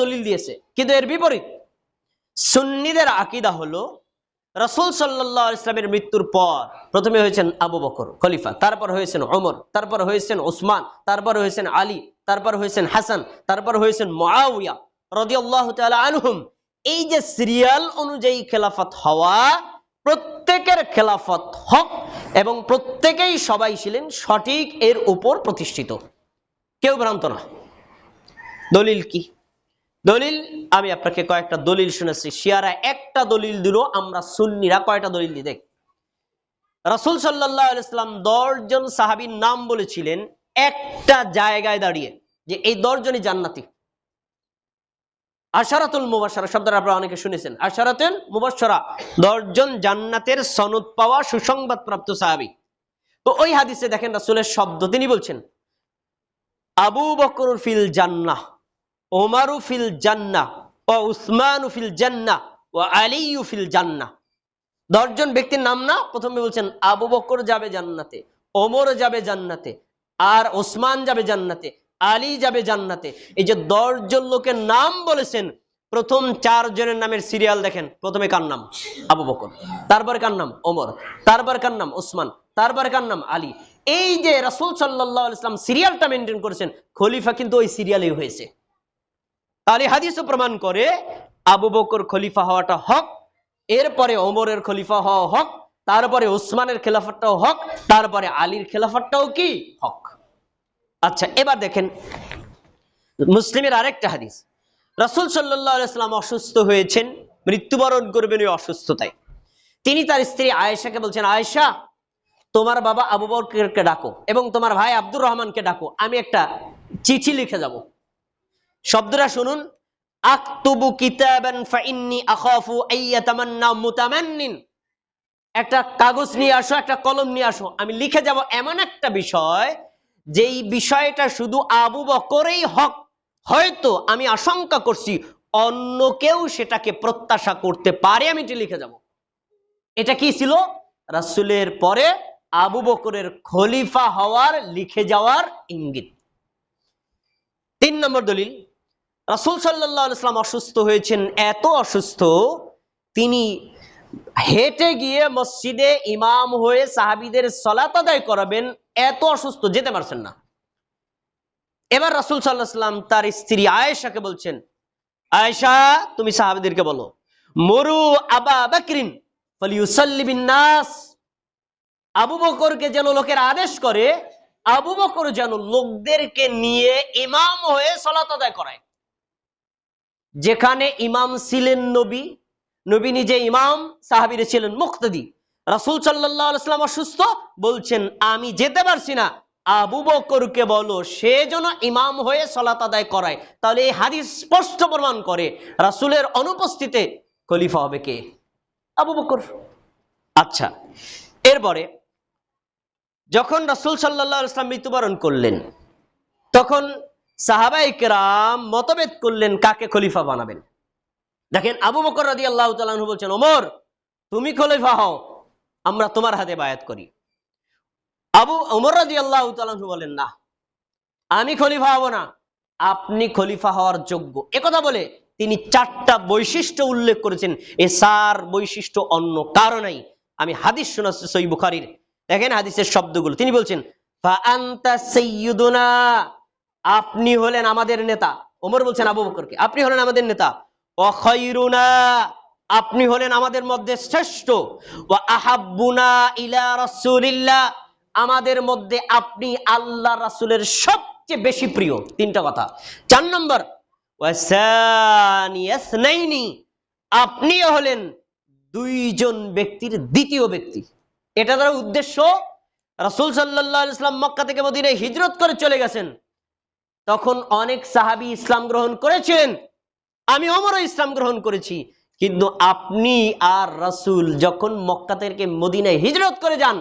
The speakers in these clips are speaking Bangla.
দলিল দিয়েছে। কিন্তু এর বিপরীত, সুন্নিদের আকিদা হলো, রসুল সাল্লাহ ইসলামের মৃত্যুর পর প্রথমে হয়েছেন আবু বকর খলিফা, তারপর হয়েছেন ওমর তারপর হয়েছেন ওসমান তারপর হয়েছেন আলী, তারপর হয়েছেন হাসান, তারপর হয়েছেন মুআউয়া রাদিয়াল্লাহু তাআলা আনহুম। এই যে সিরিয়াল অনুযায়ী খেলাফত হওয়া, প্রত্যেকের খেলাফত হক এবং প্রত্যেকেই সবাই ছিলেন সঠিক এর উপর প্রতিষ্ঠিত। কেউ ভ্রান্ত না দলিল কি? দলিল, আমি আপনাকে কয়েকটা দলিল শুনেছি। শিয়ারা একটা দলিল দিল, আমরা সুন্নিরা কয়টা দলিল দেখ। রাসুল সাল্লাহ ইসলাম দশজন সাহাবীর নাম বলেছিলেন, একটা জায়গায় দাঁড়িয়ে, যে এই দশজনই জান্নাতি। আশারাতুল মুবাসারা শব্দটা আপনারা অনেকে শুনেছেন। আশারাতুল মুবাসারা দশজন জান্নাতের সনদ পাওয়া সুসংবাদ প্রাপ্ত সাহাবী। তো ওই হাদিসে দেখেন রাসুলের শব্দ তিনি বলছেন, আবু বকর ফিল জান্নাহ। ওমারু ফিল জান্নাহ, ও উসমানু ফিল জান্নাহ, ও আলিয়ু ফিল জান্নাহ। দশজন ব্যক্তির নাম না? প্রথমে বলছেন, আবু বকর যাবে জান্নাতে, ওমর যাবে জান্নাতে, আর ওসমান যাবে জান্নাতে, আলী যাবে জান্নাতে। এই যে দশজন লোকের নাম বলেছেন, প্রথম চার জনের নামের সিরিয়াল দেখেন, প্রথমে কার নাম? আবু বকর তারপর কার নাম? ওমর। তারপর কার নাম? ওসমান। তারপর কার নাম? আলী। এই যে রাসূল আলাইহি ইসলাম সিরিয়ালটা মেনটেন করেছেন, খলিফা কিন্তু ওই সিরিয়ালেই হয়েছে। তাহলে হাদিসও প্রমাণ করে আবু বকর খলিফা হওয়াটা হক, এরপরে ওমরের খলিফা হওয়া হক, তারপরে ওসমানের খেলাফতটাও হক, তারপরে আলীর খেলাফতটাও কি? হক। আচ্ছা এবার দেখেন মুসলিমের আরেকটা হাদিস। রাসূল সাল্লাম অসুস্থ হয়েছেন, মৃত্যুবরণ করবেন ওই অসুস্থতায়। তিনি তার স্ত্রী আয়েশাকে বলছেন, আয়েশা, তোমার বাবা আবু বকরকে ডাকো এবং তোমার ভাই আব্দুর রহমানকে ডাকো, আমি একটা চিঠি লিখে যাব। শব্দটা শুনুন। আকতুবু কিতাবান ফাইন্নি আখাফু আইয়াতামান্না মুতামান্নিন। একটা কাগজ নিয়ে আসো, একটা কলম নিয়ে আসো। আমি লিখে যাব এমন একটা বিষয়, যেই বিষয়টা শুধু আবু বকরেই হক। হয়তো আমি আশঙ্কা করছি অন্য কেউ সেটাকে প্রত্যাশা করতে পারে, আমি এটি লিখে যাব। এটা কি ছিল? রাসূলের পরে আবু বকরের খলিফা হওয়ার, লিখে যাওয়ার ইঙ্গিত। তিন নম্বর দলিল। রাসূল সাল্লাল্লাহু আলাইহি সাল্লাম অসুস্থ হয়েছেন, এত অসুস্থ, তিনি হেঁটে গিয়ে মসজিদে ইমাম হয়ে সাহাবীদের সলাত আদায় করাবেন, এত অসুস্থ, যেতে পারছেন না। এবার রাসূল সাল্লাম তার স্ত্রী আয়েশাকে বলছেন, আয়েশা, তুমি সাহাবিদেরকে বলো, মরু আবা বাকরিন নাস আবু বকরকে যেন লোকের আদেশ করে, আবু বকর যেন লোকদেরকে নিয়ে ইমাম হয়ে সলাত আদায় করায়। যেখানে ইমাম ছিলেন নবী নবী নিজে ইমাম, সাহাবিরে ছিলেন মুক্তদি। রাসূল ওয়াসাল্লাম অসুস্থ, বলছেন, আমি যেতে পারছি না। আবু বকরকে বলো, সে যেন ইমাম হয়ে সলাত আদায় করায়। তাহলে এই হাদিস স্পষ্ট প্রমাণ করে রাসূলের অনুপস্থিতিতে খলিফা হবে কে? আবু বকর। আচ্ছা এরপরে যখন রাসূল সাল্লাল্লাহু ইসলাম মৃত্যুবরণ করলেন, তখন সাহাবাই কেরাম মতভেদ করলেন, কাকে খলিফা বানাবেন? দেখেন আবু বকর রাদি আল্লাহ তালু বলছেন, ওমর, তুমি খলিফা হও, আমরা তোমার হাতে বায়াত করি। আবু ওমর রাদি আল্লাহ তালু বলেন, না, আমি খলিফা হব না, আপনি খলিফা হওয়ার যোগ্য। একথা বলে তিনি চারটা বৈশিষ্ট্য উল্লেখ করেছেন, এ সার বৈশিষ্ট্য অন্য কারণেই আমি হাদিস শোনাচ্ছি সই বুখারির। দেখেন হাদিসের শব্দগুলো। তিনি বলছেন, ফা আনতা সাইয়্যিদুনা আপনি হলেন আমাদের নেতা। ওমর বলছেন আবু বকরকে, আপনি হলেন আমাদের নেতা। অখয়রুনা আপনি হলেন আমাদের মধ্যে শ্রেষ্ঠ। ও আহাব্বুনা ইলা রাসূলিল্লাহ, আমাদের মধ্যে আপনি আল্লাহ রাসূলের সবচেয়ে বেশি প্রিয়। তিনটা কথা। চার নম্বর আপনিও হলেন দুইজন ব্যক্তির দ্বিতীয় ব্যক্তি। এটা দ্বারা উদ্দেশ্য। রাসূল সাল্লাল্লাহু আলাইহি সাল্লাম মক্কা থেকে মদিনায় হিজরত করে চলে গেছেন। তখন অনেক সাহাবি ইসলাম গ্রহণ করেছেন। আমি অমরও ইসলাম গ্রহণ করেছি। কিন্তু আপনি আর রাসুল যখন মক্কা থেকে মদিনায় হিজরত করে যান,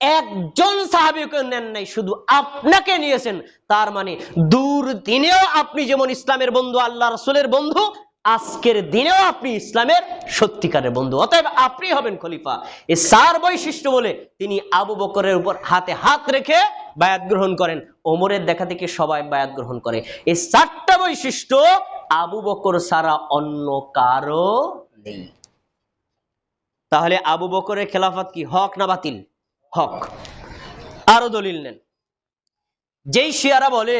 একজন সাহাবিকে নেন নাই, শুধু আপনাকে নিয়েছেন। তার মানে দূর দিনেও আপনি যেমন ইসলামের বন্ধু, আল্লাহ রাসুলের বন্ধু আজকের দিনেও আপনি ইসলামের সত্যিকারের বন্ধু। অতএব আপনি হবেন খলিফা। এই চার বৈশিষ্ট্য বলে তিনি আবু বকরের উপর হাতে হাত রেখে বায়াত গ্রহণ করেন। ওমরের দেখা থেকে সবাই বায়াত গ্রহণ করে। এই চারটা বৈশিষ্ট্য আবু বকর ছাড়া অন্য কারও নেই। তাহলে আবু বকরের খেলাফত কি হক না বাতিল? হক। আরও দলিল নেন। যেই শিয়ারা বলে,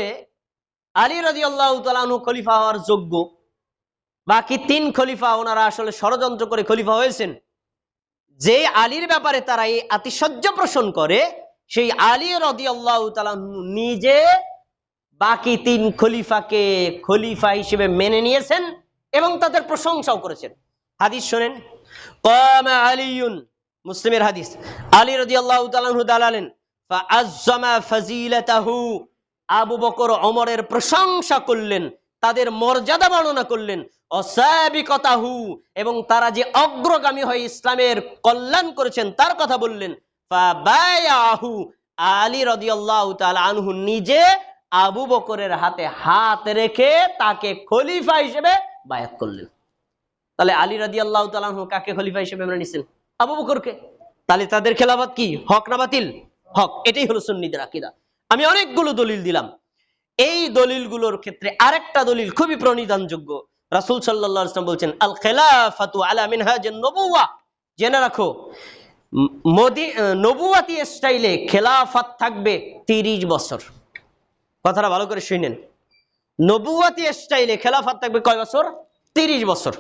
আলী রাজি আল্লাহ খলিফা হওয়ার যোগ্য বাকি তিন খলিফা ওনারা আসলে ষড়যন্ত্র করে খলিফা হয়েছেন। যে আলীর ব্যাপারে তারা এই আতিশয্য পোষণ করে, সেই আলী রদি আল্লাহ নিজে বাকি তিন খলিফাকে খলিফা হিসেবে মেনে নিয়েছেন এবং তাদের প্রশংসাও করেছেন। হাদিস শোনেন আলিউন মুসলিমের হাদিস, আলী রদি আল্লাহ দালালেন আবু বকর অমরের প্রশংসা করলেন তাদের মর্যাদা বর্ণনা করলেন অসাবিকতাহু এবং তারা যে অগ্রগামী হয়ে ইসলামের কল্যাণ করেছেন, তার কথা বললেন। আলী আনহু নিজে আবু বকরের হাতে হাত রেখে তাকে খলিফা হিসেবে বায়াত করলেন। তাহলে আলী রাদিয়াল্লাহু তাআলা আনহু কাকে খলিফা হিসেবে মেনে নিছেন? আবু বকরকে। তাহলে তাদের খেলাফত কি? হক না বাতিল? হক, এটাই হলো সুন্নিদের আকীদা। আমি অনেকগুলো দলিল দিলাম। এই দলিলগুলোর ক্ষেত্রে আরেকটা দলিল খুবই প্রণিধানযোগ্য। রাসূল আলাইহি বলছেন আল খেলাফাতু আলা মিনহাজিন নবুওয়া। জেনে রাখো মোদি নবুয়াতি স্টাইলে খেলাফত থাকবে 30 বছর। কথাটা ভালো করে শুনেন নবুয়াতি স্টাইলে খেলাফত থাকবে কয় বছর? 30 বছর।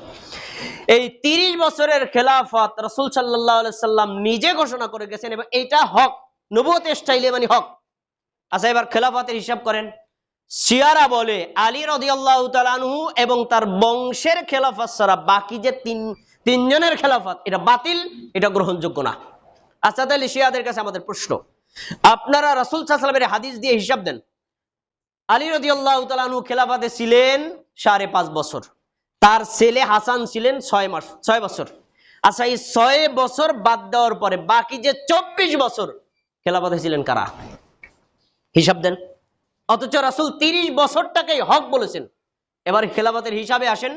এই 30 বছরের খেলাফত রাসূল আলাইহি সাল্লাম নিজে ঘোষণা করে গেছেন এবং এটা হক। নবুয়াতি স্টাইলে মানে হক। আচ্ছা এবার খেলাফতের হিসাব করেন। শিয়ারা বলে, আলী রাদিয়াল্লাহু তাআলা আনহু এবং তার বংশের খেলাফত ছাড়া বাকি যে তিন, তিনজনের খেলাফত, এটা বাতিল, এটা গ্রহণযোগ্য না। আচ্ছা তাহলে শিয়াদের কাছে আমাদের প্রশ্ন। আপনারা রাসুল ওয়াসাল্লামের হাদিস দিয়ে হিসাব দেন। আলী রাদিয়াল্লাহু তাআলা আনহু খেলাফতে ছিলেন সাড়ে পাঁচ বছর। তার ছেলে হাসান ছিলেন ছয় মাস, ছয় বছর। আচ্ছা এই ছয় বছর বাদ দেওয়ার পরে বাকি যে চব্বিশ বছর খেলাফতে ছিলেন কারা? হিসাব দেন। অথচ রাসূল তিরিশ বছরটাকেই হক বলেছেন। এবার খেলাফতের হিসাবে আসেন।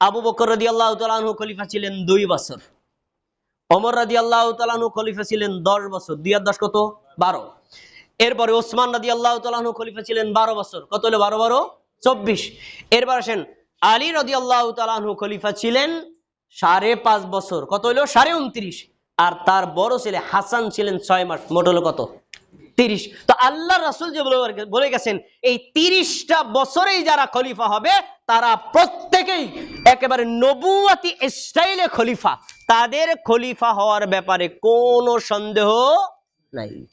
আবু বকর রাদি আল্লাহ তালানহু খলিফা ছিলেন দুই বছর। অমর রাদি আল্লাহ তালানহু খলিফা ছিলেন দশ বছর। দুই দশ কত? বারো। এরপরে ওসমান রাদি আল্লাহ তালানহু খলিফা ছিলেন বারো বছর। কত হলো বারো বারো? চব্বিশ। এরপর আসেন আলী রদি আল্লাহ তালানহু খলিফা ছিলেন সাড়ে পাঁচ বছর। কত হলো? সাড়ে উনত্রিশ। আর তার বড় ছেলে হাসান ছিলেন ছয় মাস। মোট হলো কত? তিরিশ। তো আল্লাহ রাসুল যে বলে- গেছেন, এই তিরিশটা বছরেই যারা খলিফা হবে, তারা প্রত্যেকেই একেবারে নবুয়াতি স্টাইলে খলিফা। তাদের খলিফা হওয়ার ব্যাপারে কোনো সন্দেহ নাই।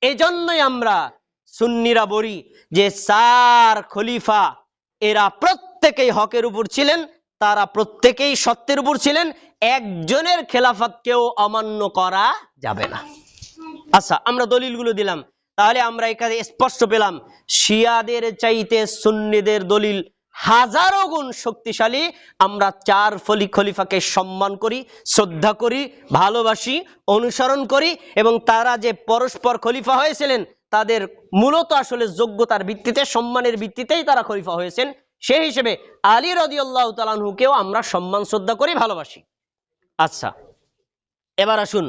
এজন্যই আমরা সুন্নিরা বলি যে সার খলিফা, এরা প্রত্যেকেই হকের উপর ছিলেন, তারা প্রত্যেকেই সত্যের উপর ছিলেন, একজনের খেলাফতকেও অমান্য করা যাবে না। আচ্ছা আমরা দলিলগুলো দিলাম। তাহলে আমরা এখানে স্পষ্ট পেলাম, শিয়াদের চাইতে সুন্নিদের দলিল হাজারো গুণ শক্তিশালী। আমরা চার ফলি খলিফাকে সম্মান করি, শ্রদ্ধা করি, ভালোবাসি, অনুসরণ করি এবং তারা যে পরস্পর খলিফা হয়েছিলেন, তাদের মূলত আসলে যোগ্যতার ভিত্তিতে, সম্মানের ভিত্তিতেই তারা খলিফা হয়েছেন। সেই হিসেবে আলী রদিউল্লাহ তালানহুকেও আমরা সম্মান, শ্রদ্ধা করি, ভালোবাসি। আচ্ছা এবার আসুন।